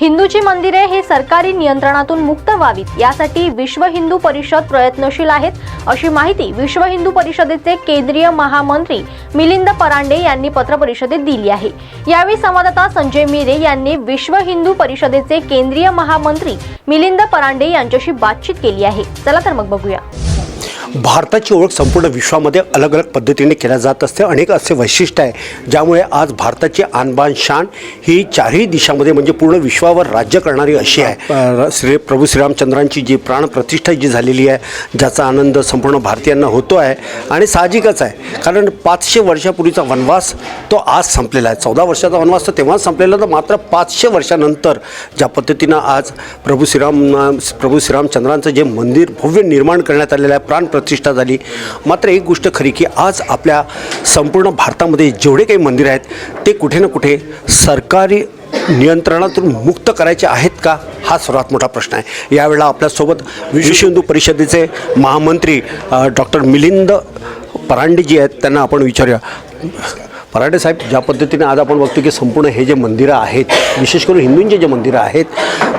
हिंदूची मंदिरे हे सरकारी नियंत्रणातून मुक्त व्हावीत. यासाठी विश्व हिंदू परिषद प्रयत्नशील आहेत अशी माहिती विश्व हिंदू परिषदेचे केंद्रीय महामंत्री मिलिंद परांडे यांनी पत्रपरिषदेत दिली आहे. यावेळी संवाददाता संजय मिरे यांनी विश्व हिंदू परिषदेचे केंद्रीय महामंत्री मिलिंद परांडे यांच्याशी बातचीत केली आहे. चला तर मग बघूया. भारताची ओळख संपूर्ण विश्वामध्ये अलग अलग पद्धतीने केल्या जात असते. अनेक असे वैशिष्ट्य आहे ज्यामुळे आज भारताची आणबाण शान ही चारही दिशामध्ये म्हणजे पूर्ण विश्वावर राज्य करणारी अशी आहे. श्री प्रभू श्रीरामचंद्रांची जी प्राणप्रतिष्ठा जी झालेली आहे ज्याचा आनंद संपूर्ण भारतीयांना होतो आहे आणि साहजिकच आहे. कारण पाचशे वर्षापूर्वीचा वनवास तो आज संपलेला आहे. चौदा वर्षाचा वनवास तर तेव्हाच संपलेला तर मात्र पाचशे वर्षानंतर ज्या पद्धतीनं आज प्रभू श्रीराम प्रभू श्रीरामचंद्रांचं जे मंदिर भव्य निर्माण करण्यात आलेलं आहे प्राणप्रतिष्ठा झाली. मात्र एक गोष्ट खरी की आज आपल्या संपूर्ण भारतामध्ये जेवढे काही मंदिर आहेत ते कुठे ना कुठे सरकारी नियंत्रणातून मुक्त करायचे आहेत का? हा सर्वात मोठा प्रश्न आहे. यावेळेला आपल्यासोबत विश्व हिंदू परिषदेचे महामंत्री डॉक्टर मिलिंद परांडे जी आहेत त्यांना आपण विचारूया. पराठे साहेब ज्या पद्धतीने आज आपण बघतो की संपूर्ण हे जे मंदिरं आहेत विशेष करून हिंदूंचे जे मंदिरं आहेत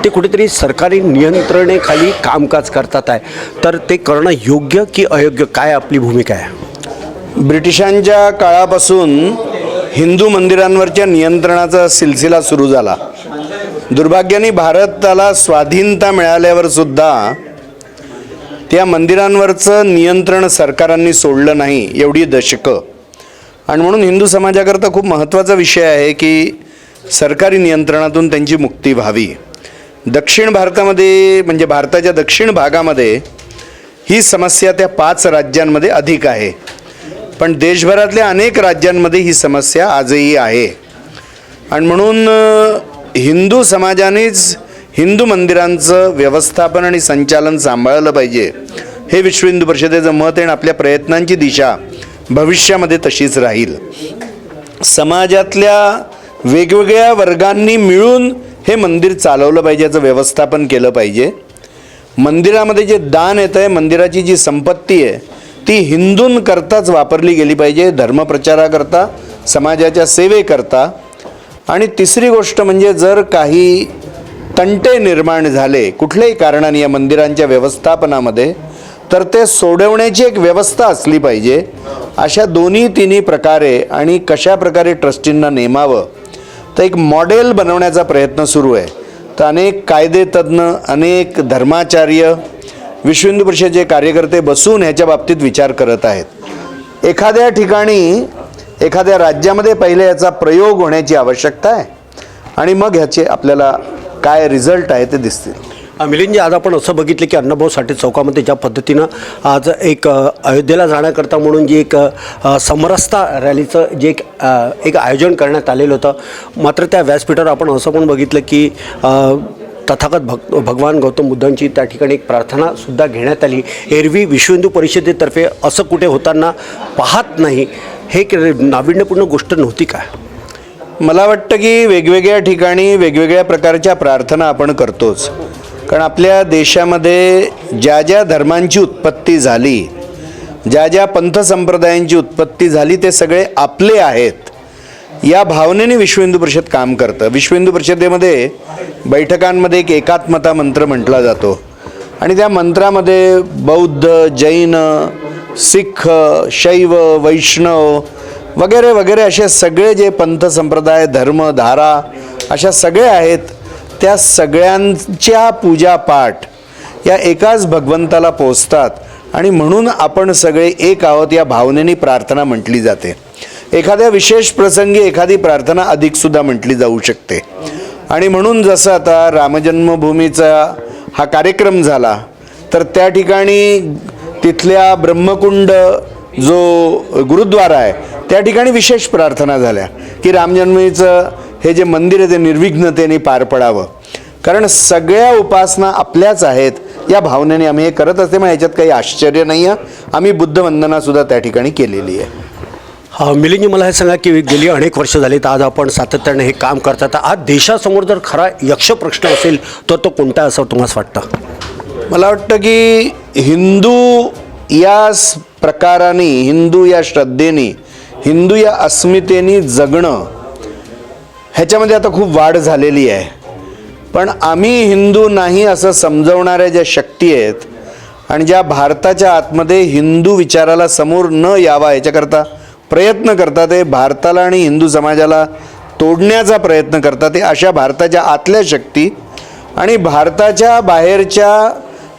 ते कुठेतरी सरकारी नियंत्रणेखाली कामकाज करतात आहे. तर ते करणं योग्य की अयोग्य? काय आपली भूमिका आहे? ब्रिटिशांच्या काळापासून हिंदू मंदिरांवरच्या नियंत्रणाचा सिलसिला सुरू झाला. दुर्भाग्याने भारताला स्वाधीनता मिळाल्यावर सुद्धा त्या मंदिरांवरचं नियंत्रण सरकारांनी सोडलं नाही एवढी दशकं. आणि म्हणून हिंदू समाजाकरता खूप महत्त्वाचा विषय आहे की सरकारी नियंत्रणातून त्यांची मुक्ती व्हावी. दक्षिण भारतामध्ये म्हणजे भारताच्या दक्षिण भागामध्ये ही समस्या त्या पाच राज्यांमध्ये अधिक आहे. पण देशभरातल्या अनेक राज्यांमध्ये ही समस्या आजही आहे. आणि म्हणून हिंदू समाजानेच हिंदू मंदिरांचं व्यवस्थापन आणि संचालन सांभाळलं पाहिजे. हे विश्व हिंदू परिषदेचं मत आहे आणि आपल्या प्रयत्नांची दिशा भविष्यामध्ये तशीच राहील. समाजातल्या वेगवेगळ्या वर्गांनी मिळून हे मंदिर चालवलं पाहिजे याचं व्यवस्थापन केलं पाहिजे. मंदिरामध्ये जे दान येतं आहे मंदिराची जी संपत्ती आहे ती हिंदूंकरताच वापरली गेली पाहिजे धर्मप्रचाराकरता समाजाच्या सेवेकरता. आणि तिसरी गोष्ट म्हणजे जर काही तंटे निर्माण झाले कुठल्याही कारणाने या मंदिरांच्या व्यवस्थापनामध्ये तर ते सोडवण्याची एक व्यवस्था असली पाहिजे. अशा दोन्ही तिन्ही प्रकारे आणि कशा प्रकारे ट्रस्टींना नेमावं तर एक मॉडेल बनवण्याचा प्रयत्न सुरू आहे. तर अनेक कायदेतज्ञ अनेक धर्माचार्य विश्व हिंदू परिषदेचे कार्यकर्ते बसून ह्याच्या बाबतीत विचार करत आहेत. एखाद्या ठिकाणी एखाद्या राज्यामध्ये पहिले याचा प्रयोग होण्याची आवश्यकता आहे आणि मग ह्याचे आपल्याला काय रिझल्ट आहे ते दिसतील. मिलिंदजी आज आपण असं बघितलं की अण्णाभाऊ साठे चौकामध्ये ज्या पद्धतीनं आज एक अयोध्येला जाण्याकरता म्हणून जी एक समरसता रॅलीचं जे एक एक आयोजन करण्यात आलेलं होतं मात्र त्या व्यासपीठावर आपण असं पण बघितलं की तथागत भग भगवान गौतम बुद्धांची त्या ठिकाणी एक प्रार्थनासुद्धा घेण्यात आली. एरवी विश्व हिंदू परिषदेतर्फे असं कुठे होताना पाहत नाही हे एक नाविन्यपूर्ण गोष्ट नव्हती का? मला वाटतं की वेगवेगळ्या ठिकाणी वेगवेगळ्या प्रकारच्या प्रार्थना आपण करतोच. कारण आपल्या देशामध्ये ज्या ज्या धर्मांची उत्पत्ती झाली ज्या ज्या पंथ संप्रदायांची उत्पत्ती झाली ते सगळे आपले आहेत. या भावनेने विश्व हिंदू परिषद काम करतं. विश्व हिंदू परिषदेमध्ये बैठकांमध्ये एक एकात्मता मंत्र म्हटला जातो. आणि त्या मंत्रामध्ये बौद्ध जैन सिख शैव वैष्णव वगैरे वगैरे असे सगळे जे पंथ संप्रदाय धर्म धारा अशा सगळे आहेत त्या सगळ्यांच्या पूजापाठ या एकाच भगवंताला पोचतात आणि म्हणून आपण सगळे एक आहोत या भावनेने प्रार्थना म्हटली जाते. एखाद्या विशेष प्रसंगी एखादी प्रार्थना अधिकसुद्धा म्हटली जाऊ शकते. आणि म्हणून जसं आता रामजन्मभूमीचा हा कार्यक्रम झाला तर त्या ठिकाणी तिथल्या ब्रह्मकुंड जो गुरुद्वारा आहे त्या ठिकाणी विशेष प्रार्थना झाल्या की रामजन्मीचं हे जे मंदिर आहे ते निर्विघ्नतेने पार पडावं. कारण सगळ्या उपासना आपल्याच आहेत. या भावनेने आम्ही हे करत असते मग ह्याच्यात काही आश्चर्य नाही आहे आम्ही बुद्धवंदनासुद्धा त्या ठिकाणी केलेली आहे. हा मिलिंदजी मला हे सांगा की गेली अनेक वर्ष झाली तर आज आपण सातत्याने हे काम करतात. आज देशासमोर जर खरा यक्ष प्रश्न असेल तर तो कोणता असं तुम्हाला वाटतं? मला वाटतं की हिंदू या प्रकाराने हिंदू या श्रद्धेने हिंदू या अस्मितेने जगणं ह्याच्यामध्ये आता खूप वाढ झालेली आहे. पण आम्ही हिंदू नाही असं समजवणाऱ्या ज्या शक्ती आहेत आणि ज्या भारताच्या आतमध्ये हिंदू विचाराला समोर न यावा याच्याकरता प्रयत्न करतात ते भारताला आणि हिंदू समाजाला तोडण्याचा प्रयत्न करतात ते अशा भारताच्या आतल्या शक्ती. आणि भारताच्या बाहेरच्या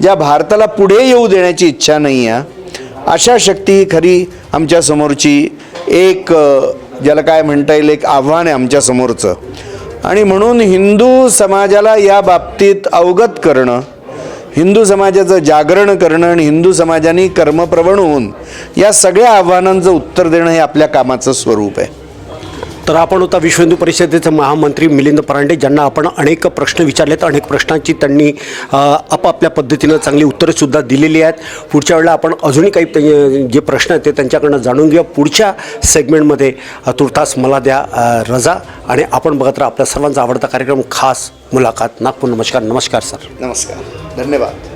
ज्या भारताला पुढे येऊ देण्याची इच्छा नाही आहे अशा शक्ती खरी आमच्यासमोरची एक ज्याला काय म्हणता येईल एक आव्हान आहे आमच्यासमोरचं आणि म्हणून हिंदू समाजाला या बाबतीत अवगत करणं हिंदू समाजाचं जागरण करणं आणि हिंदू समाजाने कर्मप्रवण होऊन या सगळ्या आव्हानांचं उत्तर देणं हे आपल्या कामाचं स्वरूप आहे. तर आपण होता विश्व हिंदू परिषदेचे महामंत्री मिलिंद परांडे ज्यांना आपण अनेक प्रश्न विचारलेत अनेक प्रश्नांची त्यांनी आपापल्या पद्धतीनं चांगली उत्तरंसुद्धा दिलेली आहेत. पुढच्या वेळेला आपण अजूनही काही जे प्रश्न आहेत ते त्यांच्याकडनं जाणून घेऊया. पुढच्या सेगमेंटमध्ये तुर्तास मला द्या रजा. आणि आपण बघत राहा आपल्या सर्वांचा आवडता कार्यक्रम खास मुलाखत. नागपूर नमस्कार. नमस्कार सर. नमस्कार. धन्यवाद.